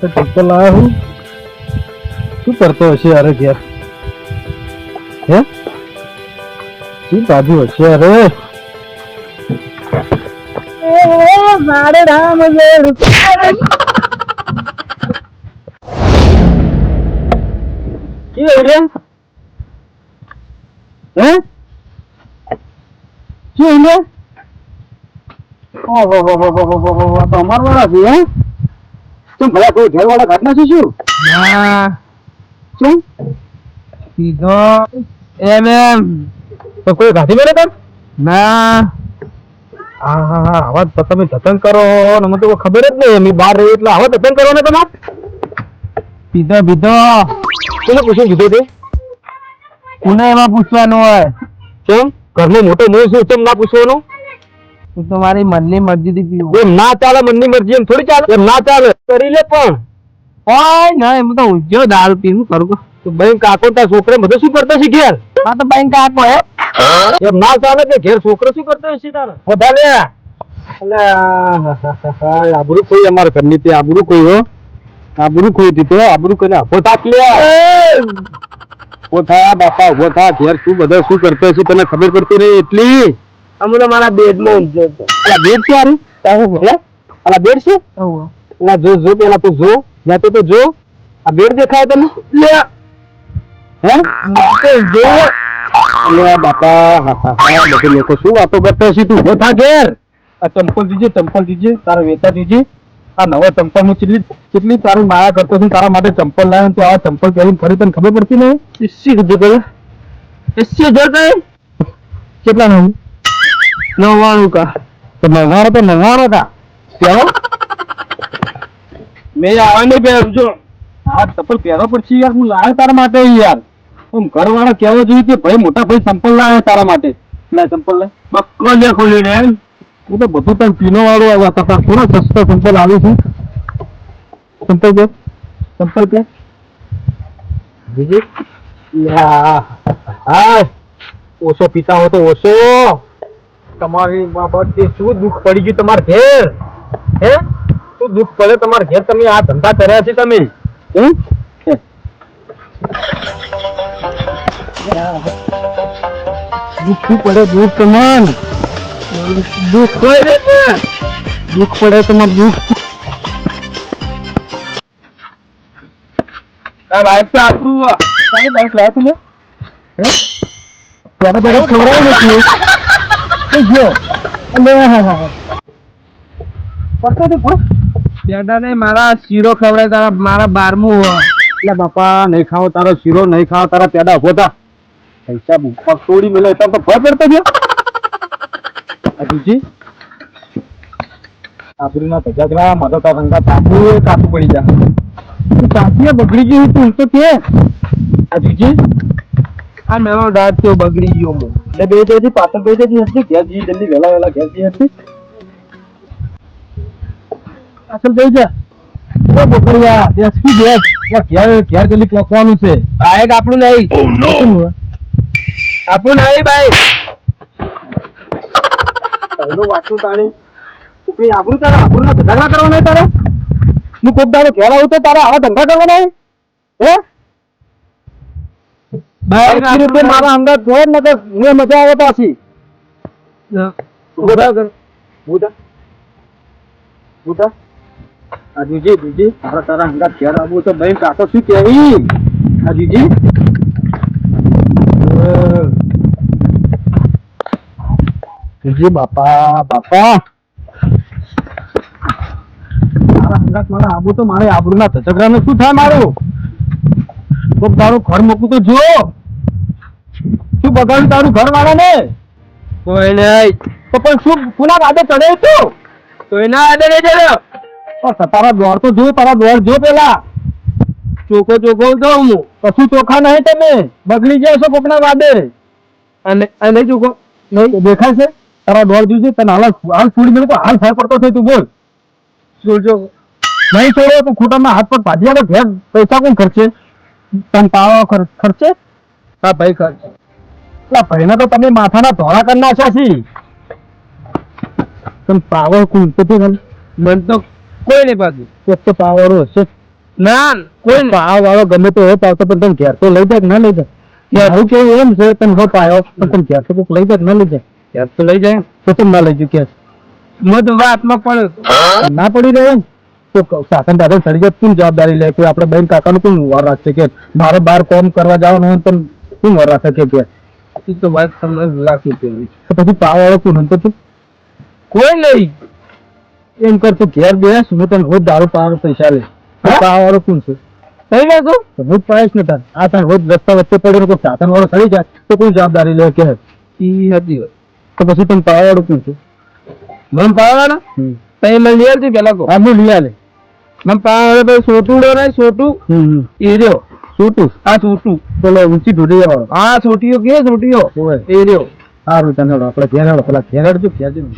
તો ટીકો હું. શું કરતો હશે અરે ઘેર? હે? શું બાજુ હશે અરે મારે રામ રે હે? શું રે ઓહો, હો હો હો હો હો હો તમાર વાળા છે, હે? તું ભલા કોઈ ઘર વાળા ઘાટ નથી શું? ના. શું? સીધો એમ એમ. તો કોઈ ઘાટી મેળે કર ના. હા હા હા આવા તો તમે જતન કરો. ને મને તો કોઈ ખબર જ નહીં. અમે બહાર રહી એટલે આવા જતન કરો ને તમારે. પીધો પીધો કોને પૂછ્યું કીધું તે? કોને એમાં પૂછવાનું હોય. કેમ? ઘરનો મોટો મોહ શું કેમ ના પૂછવાનું? તું તો મારી મનની મરજીથી પીવું. એમ ના ચાલે મનની મરજી એમ થોડી ચાલે? એમ ના ચાલે? કરી લે પણ. ઓય ના એમ તો ઊંઝો દારૂ પીવું કરું. તો બેન કાકો તાર છોકરે બધું શું કરતો છે ઘેર? હા તો બેંક કાકો હે. એમ ના ચાલે કે ઘેર છોકરો શું કરતો છે તારે? લે. એટલે આબરૂ કોઈ અમારે ઘરની તે આબરૂ કોઈ હો. આબરૂ કોઈ દીધો આબરૂ કરીને આપો તાક લે. પોતા બાપા ઊભો થા ઘેર શું બધા શું કરતો હશે તને ખબર પડતી નહીં એટલી? અમે તો મારા બેડમાં ઊંઝો હતો અલા બેડ છે આરી અલા બેડ છે આવું. જો જો પેલા તું જો. યા તો તો જો. આ બેડ દેખાય તને? લે. હે? તો જો. અલે બાપા હા હા હા. લોકો શું વાતો કરતા છે તું? ઊભો ઘેર. આ ચંપલ દીજે ચંપલ દીજે તારા વેતા દીજે. આ નવા ચંપલનું કેટલી કેટલી તારી માયા કરતો છું તારા માટે ચંપલ લાવ્યો તો આ ચંપલ પહેરીને ફરી તને ખબર પડતી નહીં? એસી કીધું કરે એસી હજાર કહે કેટલા નહીં નવ્વાણું કા. તો નવ્વાણું તો નવ્વાણું કા. પહેરો મેં આવે નહીં પહેરું જો આ ચપ્પલ પહેરો પડશે યાર, હું લાવ્યો તારા માટે યાર. આમ ઘરવાળો કહેવો જોઈએ કે ભાઈ, મોટા ભાઈ ચંપલ લાવે તારા માટે. ના ચંપલ લે. બક્કો લે ખોલીને હું તો બધું તને પીનો વાળો આવ્યા હતા થોડા સસ્તો ચંપલ આવી છે. ચંપલ કે ચંપલ કે બીજી? હા ઓછો પીતા હો તો ઓછો. તમારી બાબતે શું દુઃખ પડી ગયું તમારે ઘેર? હે? શું દુઃખ પડે તમારે ઘેર? તમે આ ધંધા કર્યા છે તમે? દુઃખ શું પડે દુઃખ તમાર. દુઃખ પડે દુઃખ પડે તમારે દુઃખ. બાઈક આપણું તું ને હે? ત્યારે ખવડાવી નથી. એ જો અને હા હા હા. પડતો તો પણ? પેડા ને મારા શીરો ખવડાય તારા મારા બારમું એટલે બાપા નહીં ખાઓ તારો શીરો નહીં ખાઓ તારા પેડા ઊભો થા. પૈસા પગ તોડી મેલે તો તો ભય પડતો ગયો. અજીજી આબરૂના ભજાગરા મદદ રંગા તાપુ કાપુ પડી જા તું તાપીએ બગડી ગયું તું તો કે. અજીજી આ મેલો દાંત તો બગડી ગયો મો એટલે બે જજી પાછળ બે જજી હતી ઘેર જી જલ્દી વહેલા વહેલા ઘેર જી હતી પાછળ બે જા. બકરિયા બેસકી બેસ. ઘેર ઘેર જલ્દી પહોંચવાનું છે. બાઈક આપણું નહીં. આપણું નહીં બાઈક પહેલું વાંચું તાણી. તું આબરૂ તારા આબરૂના ધંધા ના કરવાના તારે? હું કોક દાડો ઘેર આવું તો તારે આવા ધંધા કરવાના હે? રીતે આપણું મારા અંદર ને તો મને મજા આવે પાછી. ઊભા કર. બુધા બુધા આ જીજી જીજી તારા તારા અંગાત ઘેર આવવું તો ભાઈ કાકો શું કહેવી? જીજી. બાપા બાપા. મારા અંગા મારા આબુ તો મારે આબરૂના ધચકરાને શું થાય મારું? કોક તારું ઘર મૂકું તો જો શું બગાડ્યું તારું ઘર વાળાને કોઈ નહીં. તો પણ શું પુના રાધે ચડે તું? કોઈ ના આદે નહીં ચડ્યો પણ તારા દોર તો જો તારા દોર જો પેલા. ચોખો ચોખો તો હું કશું ચોખા નહીં તમે. બગડી ગયા છો કોકના વાદે. અને અને ચોખો નહીં. દેખાય છે? તારા દોડ જોજે તને હાલ હાલ છોડી મેળવું હાલ થાય પડતો થઈ તું બોલ. જો નહીં છોડે તો ખોટામાં હાથ પર ભાજી આવે ઘેર પૈસા કોણ ખર્ચે? તને પાવા ખર્ચે? હા ભાઈ ખર્ચ. ભાઈને તો તમે માથાના ધોળા કરી નાખ્યા છી. તને પાવર કોણ તો મન તો કોઈ નહીં પાછું એક તો પાવર હશે ના કોઈ પાવ વાળો ગમે તો હોય પાવતો પણ તમે ઘેર તો લઈ જાય કે ના લઈ જાય મારું કેવું એમ છે તમે હો પાયો પણ તમે ઘેર તો કોઈક લઈ જાય કે ના લઈ જાય ઘેર તો લઈ જાય. તો તમે ના લઈ જાય કે. મત વાતમાં પણ ના પડી રહ્યો ને તો સાસન દાદા ચડી જાય કોણ જવાબદારી લે? કે આપણે બેન કાકાનું શું વાર રાખશે કે? મારે બહાર કોમ કરવા જવાનું હોય તો શું વાર રાખે કે? તો વાત તમને રાખવી પડે તો પછી પાવ વાળો કોણ હતો તું? કોઈ નહીં. એમ કર તું ઘેર બેસ હું તને રોજ દારૂ પાવાનો પૈસા લે હા? વાળો કોણ છે? થઈ ગયો તું હું પાયસ ને તાર આ તાર રોજ રસ્તા વચ્ચે પડેલો કોઈ સાધન વાળો ચડી જાય તો કોઈ જવાબદારી લે કે? ઈ હતી તો પછી તમે પાવ વાળો કોણ છે? મને હમ. તઈ મને લઈ આવતી પેલા કો હા હું લઈ આલે મને પાવાના ભાઈ સોટુડો નહીં સોટુ. હમ એ રહ્યો. છોટું આ સોટું પેલો ઊંચી ઢોડી વાળો આ સોટીઓ કે સોટીઓ હોય એ રહ્યો સારું તને હેડો આપણે ઘેર હેડો પેલા ઘેર હેડજો ઘેર જઈને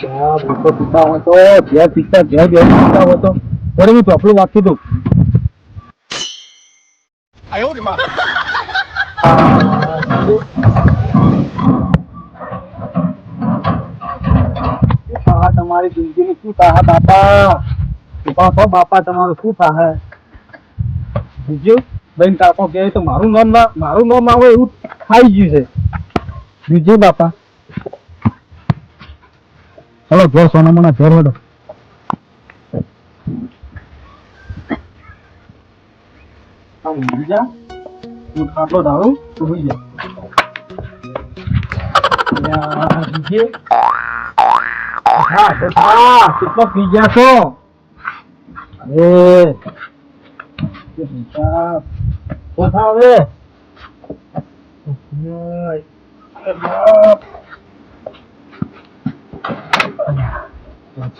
ચા ભૂકો પીતા હોય તો ઘેર પીતા ઘેર ઘેર પીતા હોય તો વળી હું ચોપડું વાંચી દઉં આ તમારી જિંદગીનું શું થાહે બાપા ઊભા થો બાપા તમારું શું થાહે બીજું બેન કાકો કે તો મારું નામ ના મારું નામ આવે એવું ખાઈ ગયું છે. બીજું બાપા. હલો ઘર સોનામણા ઘર હેડો. આમ હું ખાટલો ધારું તો હોઈ જાય બીજે. હા કેટલો પી ગયા છો? અરે બેટા, કોથા હવે બાપ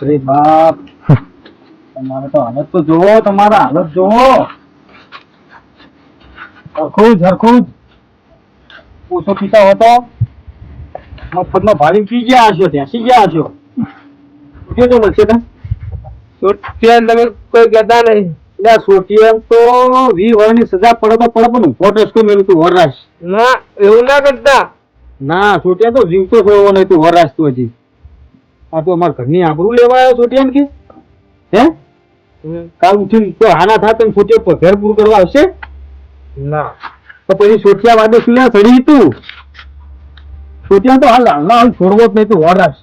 રે બાપ તમારે તો હાલત તો જોવો તમારા હાલત જોવો હરખું જ ઓછો પીતા હતો મફતમાં ભાડી પી ગયા હશો ત્યાંસી ગયા હશો તો મળશે ને તમે કોઈ કહેતા નહીં એટલે સોટિયમ તો વી વર્ષની સજા પડે તો પડે પણ ઊભો ટસકો મેળવું તું વરરાશ ના એવું ના કરતા. ના સોટિયા તો જીવતો થયો નહીં તું વરરાશ તું હજી. આ તો અમારા ઘરની આબરૂ લેવા આવ્યો સોટિયાને કે? હે? કાલ ઉઠીને તો હાના થાય તો સોટિયા પર ઘર પૂરું કરવા આવશે? ના. તો પછી સોટિયા વાદે ના સડી તું. સોટિયા તો હાલ હાલ છોડવો જ નહીં તું વરરાશ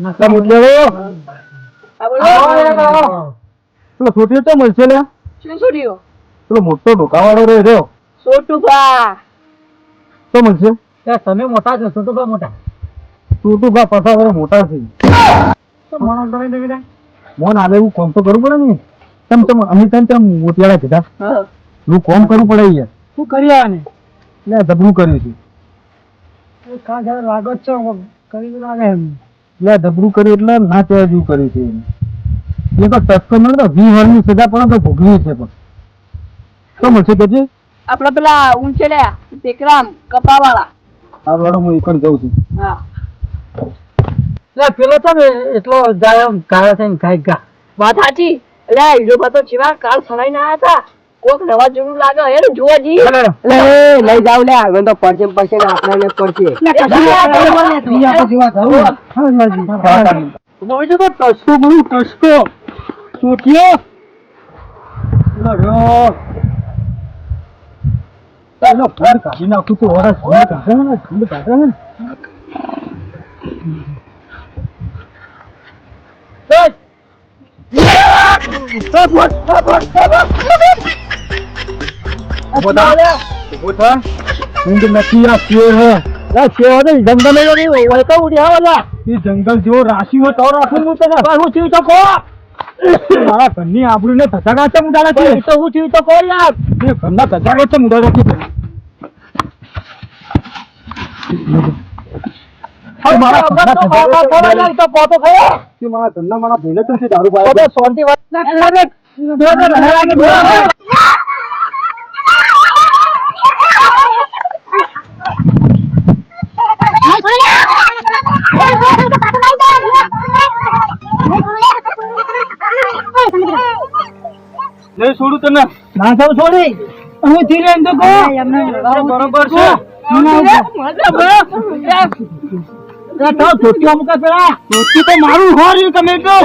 નકા મુદ્દે પેલો છોટીઓ તો મળશે લે શું શું પેલો મોટો ઢોકાવાળો રહ્યો રહ્યો. સોટુભા તો મળશે. તમે મોટા છો છોટુભા મોટા. છોટુભા પાછા વડે મોટા છે. મોન આવે એવું કોમ તો કરવું પડે ને. તમ તમ અમે તમ તમ મોતિયાળા કીધા. હું. કોમ કરવું પડે યાર શું કર્યા ને એટલે ધબલું કર્યું છે. કા લાગો છો કરી લાગે એમ. એટલે ધબલું કર્યું એટલે ના ત્યાં જેવું કર્યું છે. એ તો ટસકો મળે તો વી વર્ષની સજા પણ તો ભોગવી છે પણ. શું મળશે કે છે આપડા પેલા ઊંચેડ્યા ટેકરામ કપાવાળા. આ વાળો હું એકણ જઉં છું. હા. પેલો છે ને એટલો જાય આમ કાળા થઈને ખાઈ ગા. વાત સાચી. એટલે એ લોકો તો જેવા કાલ સણાઈ ના હતા. કોક નવા જરૂર લાગે હે જોવા જઈએ લઈ જાવ લે આગળ તો પડશે પડશે ને આપણે પડશે બોલજો તો ટસકો બોલું ટસકો ચોટીયો લડ્યો એનો ફોન કાઢી નાખું તો ઓરા ફોન કાઢે ને ફોન કાઢે ને ઊભો થા. ઊભો થા. ઊંઘ નથી આ શેર હે આ શેર હે જંગલ એ નથી વળતો ઉડી આવેલા એ જંગલ જેવો રાશિ હોય તો રાખું હું તને હું થયું તો કો મારા ઘરની આબરૂ ને ધસાગા છે મુડા નથી તો હું થયું તો કો યાર એ ઘરના ધસાગા છે મુડા નથી મારા ઘરના છે મારા ઘરના મારા તો છે દારૂ પાયો નહીં છોડું તને. ના સાવ છોડી. હું થી લઈને તો કહો. બરોબર છે. તો તો.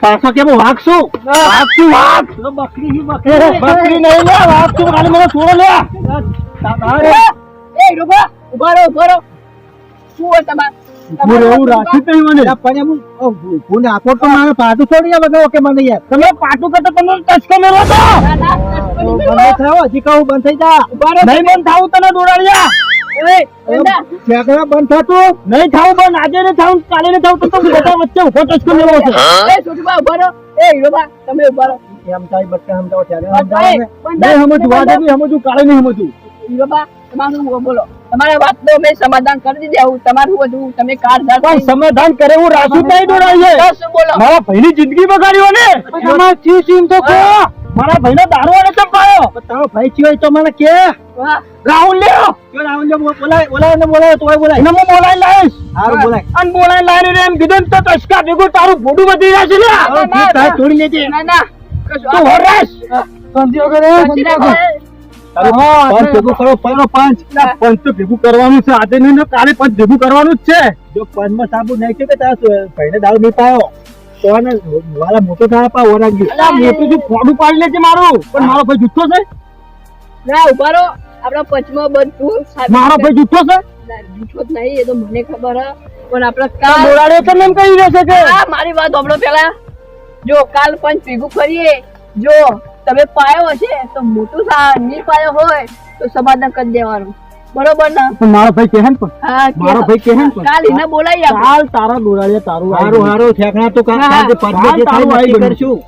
પાછો કેવો વાઘ છું? વાઘ બકરી છું બકરી. નહીં લે વાગશું ખાલી મને છોડો લે. ઊભા રહો ઊભા રહો. શું હોય તમારે? હું એવું રાખ્યું તઈ મને. પણ એમ હું નાખો તો મારે પાટું છોડી આવે ઓકે મને યાર. તમે પાટું કરતો તમે ટચકો મેળવો તો ના, ના, ના, બંધ થયો હજી કહું બંધ થઈ જા. નહીં બંધ થાવું તને દોડાડ્યા. બંધા. થતું. નહીં થાવું બંધ આજે નહીં થાવું કાલે નહીં થાવું તો બધા વચ્ચે ઊભો ટચકો મેળવો છે. એ છોટુબા ઊભા રહો. એ હીરોબા તમે ઊભા રહો. એમ થાય બચ્ચા સમજાવો ત્યારે. નહીં સમજવું આજે નહીં સમજવું કાલે નહીં સમજવું હીરોબા તમારું બોલો. તમારા વાત તો મેં સમાધાન કરી દીધું તમારું બધું તમે કાર ધાર પણ સમાધાન કરે એવું રાસુ નહીં દોડાડીએ શું બોલો. મારા ભાઈની જિંદગી બગાડ્યો ને? તમારે ચી ચીમ તો કહો? મારા ભાઈનો દારૂ અને ચંપાયો તારો ભાઈ છે તો મને કે. રાહુલ લ્યો. જો રાહુલ ને બોલાય બોલાય ને બોલાય તોય બોલાય. એને હું હારું બોલાય. અને એમ કીધું ને તો ભેગું તારું ભોડું વધી જશે છે ને જે થાય લેજે. ના ના. તું હોરેશ. સમજ્યો કે રે? ના થાય. પાંચ ભેગું કરો પાંચનો પંચ. ભેગું કરવાનું છે. આજે નહીં કાલે પંચ ભેગું કરવાનું જ છે. જો પાંચમાં સાબુ નાખ્યો કે તારા ભાઈને દારૂ નહીં પાયો વાલા મોટો થાય પા ઓરાંગી અલા મોટું શું ફોડું પાડી લેજે મારું? પણ મારો ભાઈ જુઠ્ઠો છે? ના ઊભા આપણા પંચમાં બધું મારો ભાઈ જુઠ્ઠો છે? ના, જ નહીં એ તો મને ખબર હ. પણ આપણે કાલ દોડાડ્યો તો એમ કહી દેશે કે? હા મારી વાત હમણાં પેલા જો કાલ પંચ ભેગું કરીએ જો તમે પાયો હશે તો મોટું થા નહીં પાયો હોય તો સમાધાન કરી દેવાનું. બરોબર ના? પણ મારો ભાઈ કહે પણ. હા મારો ભાઈ કહે પણ. કાલ એને બોલાવી આપણે કાલ તારા દોડાડ્યા તારું હારું હારું ઠેકણા તો કાલ હા, કાંઈ જે થાય આવી કરશું.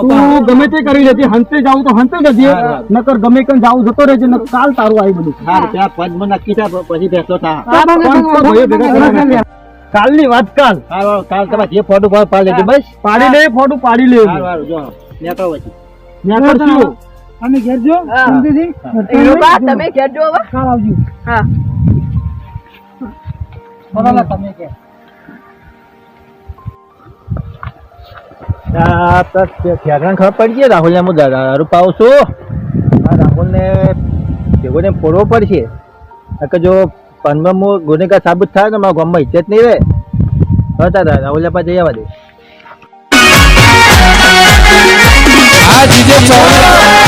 તું ગમે તે કરી લેજે. હંતે જાવું તો હંતે જજે. હા, હા. નકર ગમે કન જાવું જતો રહેજે. ન કાલ તારું આવી બધું હારું ત્યાં પાંચમાં નક્કી થાય પછી બેસો થા. હા. કાલની વાત કાલ. કાલ તમે જે ફોટો પાડ લેજો બસ. પાડી લે ફોટો પાડી લે સારું જો નેકળો પછી. ત્યાં અમે ઘેર જો હા. એ તમે ઘેર જો હવે. હા. તમે કે. આ તો ઠેકણા ખબર પડી ગઈ રાહુલ ને હું દારૂ પાઉં છું. રાહુલ ને ભેગો ને ફોડવો પડશે. કે જો પંદરમાં હું ગુનેગાર સાબિત થાય ને મારા ગામમાં ઇજ્જત નહીં રહે. હવે તારા રાહુલ પાસે જઈ આવવા દે. 直接走了。